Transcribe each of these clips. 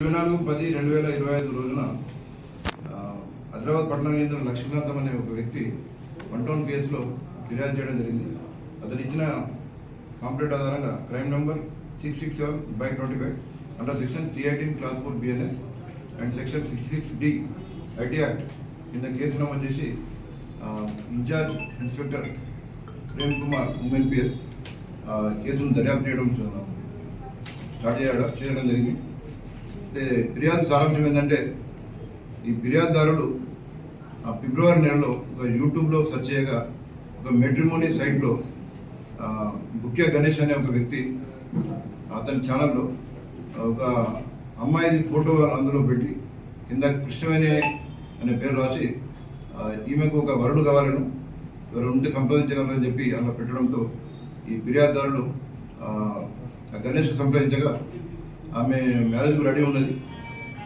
ఇరవై నాలుగు పది రెండు వేల ఇరవై ఐదు రోజున హైదరాబాద్ పట్టణ కేంద్రం లక్ష్మీకాంతం అనే ఒక వ్యక్తి వన్ టౌన్ కేసులో ఫిర్యాదు చేయడం జరిగింది. అతను ఇచ్చిన కాంప్లైంట్ ఆధారంగా crime number six six seven by twenty five under section three eighteen clause four BNS and section sixty six D IT act కింద కేసు నమోదు చేసి incharge inspector Prem Kumar women PS కేసును దర్యాప్తు చేయడం స్టార్ట్ చేయడం చేయడం జరిగింది. అంటే ఫిర్యాదు సారాంశం ఏంటంటే ఈ ఫిర్యాదుదారుడు ఫిబ్రవరి నెలలో ఒక యూట్యూబ్లో సెర్చ్ చేయగా ఒక మెట్రిమోనీ సైట్లో బుక్య గణేష్ అనే ఒక వ్యక్తి అతని ఛానల్లో ఒక అమ్మాయిది ఫోటో అందులో పెట్టి కింద కృష్ణవేణి అనే పేరు రాసి ఈమెకు ఒక వరుడు కావాలను ఎవరు ఉంటే సంప్రదించగలరని చెప్పి అలా పెట్టడంతో ఈ ఫిర్యాదుదారుడు గణేష్ సంప్రదించగా ఆమె మ్యారేజ్కు రెడీ ఉన్నది.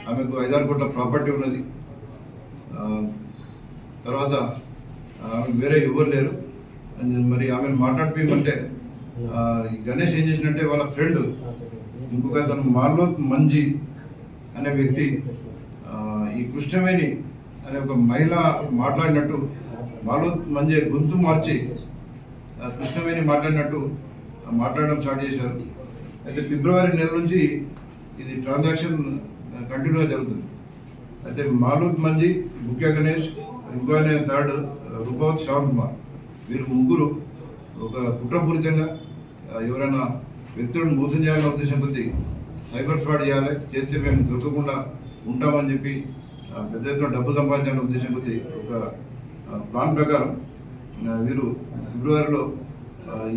ఆమెకు ఐదారు కోట్ల ప్రాపర్టీ ఉన్నది. తర్వాత ఆమె వేరే ఎవరు లేరు. మరి ఆమెను మాట్లాడిపోయమంటే గణేష్ ఏం చేసినంటే వాళ్ళ ఫ్రెండ్ ఇంకొక అతను మార్లోత్ మంజి అనే వ్యక్తి ఈ కృష్ణవేణి అనే ఒక మహిళ మాట్లాడినట్టు మార్లోత్ మంచి గొంతు మార్చి ఆ, కృష్ణవేణి మాట్లాడినట్టు మాట్లాడడం స్టార్ట్ చేశారు. అయితే ఫిబ్రవరి నెల నుంచి ఇది ట్రాన్సాక్షన్ కంటిన్యూగా జరుగుతుంది. అయితే మాలూక్ మంజి ముఖ్య గణేష్ ఇంకో థర్డ్ రూపవత్ శ్యామ్ కుమార్. వీరు ముగ్గురు ఒక కుట్రపూరితంగా ఎవరైనా వ్యక్తులను మోసం చేయాలనే ఉద్దేశం కొద్ది సైబర్ ఫ్రాడ్ చేయాలి చేస్తే మేము దొరకకుండా ఉంటామని చెప్పి పెద్ద ఎత్తున డబ్బు సంపాదించాలనే ఉద్దేశం కొద్ది ఒక ప్లాన్ ప్రకారం వీరు ఫిబ్రవరిలో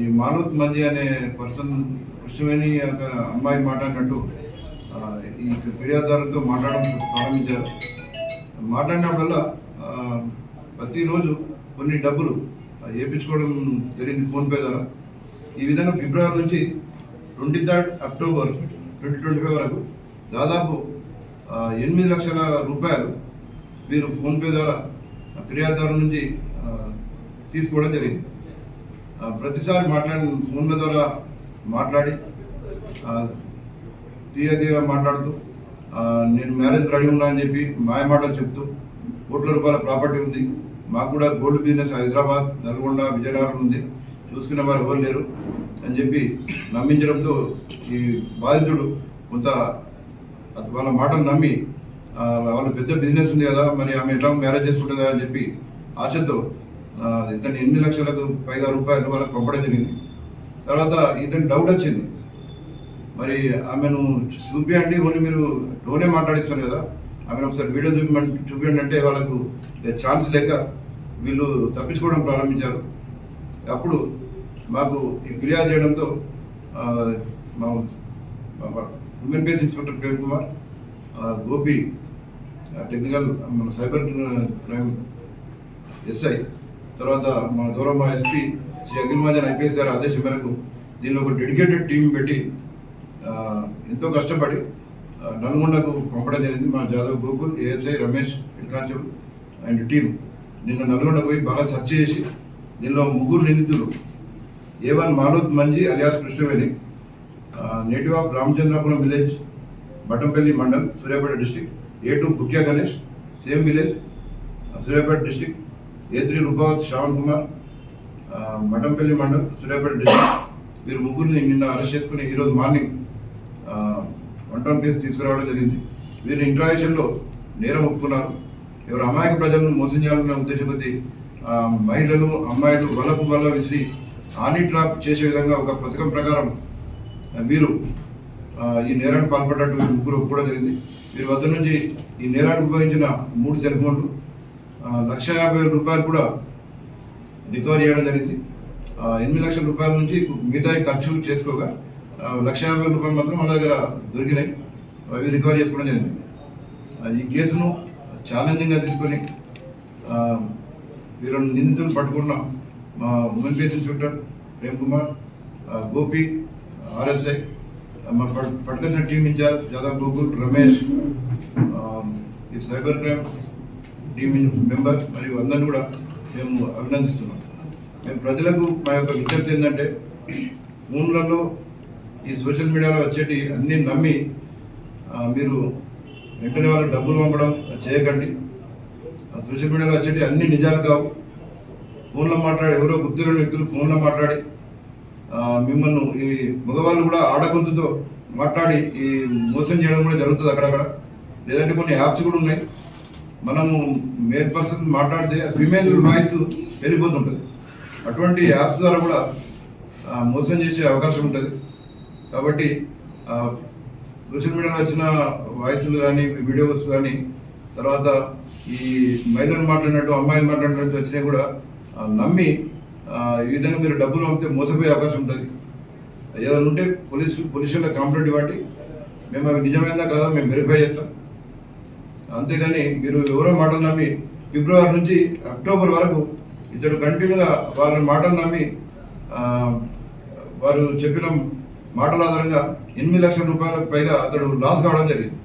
ఈ మాలోత్ మంజి అనే పర్సన్ కృష్ణవేణి ఒక అమ్మాయి మాట్లాడినట్టు ఈ ఫిర్యాదుదారులతో మాట్లాడడం ప్రారంభించారు. మాట్లాడినప్పుడల్లా ప్రతిరోజు కొన్ని డబ్బులు వేయించుకోవడం జరిగింది ఫోన్పే ద్వారా. ఈ విధంగా ఫిబ్రవరి నుంచి twenty third October twenty twenty five వరకు దాదాపు ఎనిమిది లక్షల రూపాయలు వీరు ఫోన్పే ద్వారా ఫిర్యాదుదారు నుంచి తీసుకోవడం జరిగింది. ప్రతిసారి మాట్లాడిన ఫోన్ల ద్వారా మాట్లాడి తీయ తీయ మాట్లాడుతూ నేను మ్యారేజ్ రెడీ ఉన్నా అని చెప్పి మాయ మాటలు చెప్తూ కోట్ల రూపాయల ప్రాపర్టీ ఉంది మాకు కూడా గోల్డ్ బిజినెస్ హైదరాబాద్ నల్గొండ విజయనగరం ఉంది చూసుకునే వారు ఎవరు లేరు అని చెప్పి నమ్మించడంతో ఈ బాధితుడు కొంత వాళ్ళ మాటలు నమ్మి వాళ్ళ పెద్ద బిజినెస్ ఉంది కదా మరి ఆమె ఎట్లా మ్యారేజ్ చేసుకుంటుంది అని చెప్పి ఆశతో ఇతను ఇతని ఎనిమిది లక్షలకు పైగా రూపాయలు వాళ్ళకి పంపడం జరిగింది. తర్వాత ఇతని డౌట్ వచ్చింది. మరి ఆమెను చూపియండి ఓన్లీ మీరు లోనే మాట్లాడిస్తారు కదా. ఆమెను ఒకసారి వీడియో చూపించండి చూపించండి అంటే వాళ్ళకు ఛాన్స్ లేక వీళ్ళు తప్పించుకోవడం ప్రారంభించారు. అప్పుడు మాకు ఫిర్యాదు చేయడంతో మా women base inspector Prem Kumar Gopi technical మన సైబర్ క్రైమ్ ఎస్ఐ తర్వాత మా గౌరవ ఎస్పీ శ్రీ అఖిల్మాజన్ ఐపీఎస్ గారి ఆదేశం మేరకు దీనిలో ఒక డెడికేటెడ్ టీం పెట్టి ఎంతో కష్టపడి నల్గొండకు పంపడం జరిగింది మా Jadhav Gokul ASI Ramesh head constable and team. నిన్న నల్గొండ పోయి బాగా సర్చ్ చేసి దీనిలో ముగ్గురు నిందితులు A one Maloth Manji alias Krishnaveni native of Ramachandrapuram village Batampalli mandal Suryapet district A two Bukya Ganesh same village Suryapet district A three Rupavath Shravan Kumar Matampalli mandal Suryapet district వీరు ముగ్గురిని నిన్న arrest చేసుకుని ఈరోజు morning one town case తీసుకురావడం జరిగింది. వీరి ఇంట్రాక్షన్లో నేరం ఒప్పుకున్నారు. ఎవరు అమాయక ప్రజలను మోసం చేయాలన్న ఉద్దేశం కొద్ది మహిళలు అమ్మాయిలు వలపు వల్ల విసిరి ఆని ట్రాప్ చేసే విధంగా ఒక పథకం ప్రకారం వీరు ఈ నేరానికి పాల్పడ్డట్టు వీరు ముగ్గురు ఒప్పుకోవడం జరిగింది. వీరి వద్ద నుంచి ఈ నేరానికి ఉపయోగించిన మూడు సెల్ ఫోన్లు లక్ష యాభై వేల రూపాయలు కూడా రికవరీ చేయడం జరిగింది. ఎనిమిది లక్షల రూపాయల నుంచి మిగతా ఖర్చు చేసుకోగా లక్ష యాభై రూపాయలు మాత్రం మన దగ్గర దొరికినాయి. అవి రికవర్ చేసుకోవడం జరిగింది. ఈ కేసును ఛాలెంజింగ్గా తీసుకొని వీరు నిందితులు పట్టుకున్న మా women case inspector Prem Kumar Gopi RSI మా పట్- పట్టుకొచ్చిన టీం ఇన్ఛార్జ్ జాదవ్ గోకుల్ రమేష్ ఈ సైబర్ క్రైమ్ టీం మెంబర్ మరియు అందరిని కూడా మేము అభినందిస్తున్నాం. మేము ప్రజలకు మా యొక్క విజ్ఞప్తి ఏంటంటే ఫోన్లలో ఈ సోషల్ మీడియాలో వచ్చేటి అన్నీ నమ్మి మీరు వెంటనే వాళ్ళకి డబ్బులు పంపడం చేయకండి. ఆ, సోషల్ మీడియాలో వచ్చేటి అన్ని నిజాలు కావు. ఫోన్లో మాట్లాడి ఎవరో గుర్తులేని వ్యక్తులు ఫోన్లో మాట్లాడి మిమ్మల్ని ఈ మగవాళ్ళు కూడా ఆడగొంతుతో మాట్లాడి ఈ మోసం చేయడం కూడా జరుగుతుంది అక్కడక్కడ. లేదంటే కొన్ని యాప్స్ కూడా ఉన్నాయి. మనము మేల్ పర్సన్ మాట్లాడితే ఫిమేల్ వాయిస్ వెళ్ళిపోతుంటుంది. అటువంటి యాప్స్ ద్వారా కూడా మోసం చేసే అవకాశం ఉంటుంది. కాబట్టి సోషల్ మీడియాలో వచ్చిన వాయిస్లు కానీ వీడియోస్ కానీ తర్వాత ఈ మహిళలు మాట్లాడినట్టు అమ్మాయిలు మాట్లాడినట్టు వచ్చినా కూడా నమ్మి ఈ విధంగా మీరు డబ్బులు పంపితే మోసపోయే అవకాశం ఉంటుంది. ఏదైనా ఉంటే పోలీసు పోలీసులకు కంప్లైంట్ ఇవ్వండి. మేము అవి నిజమైందా కదా మేము వెరిఫై చేస్తాం. అంతేగాని మీరు ఎవరో మాటలు నమ్మి ఫిబ్రవరి నుంచి అక్టోబర్ వరకు ఇతడు కంటిన్యూగా వారి మాటలు నమ్మి వారు చెప్పిన మాటల ఆధారంగా ఎనిమిది లక్షల రూపాయలకు పైగా అతడు లాస్ కావడం జరిగింది.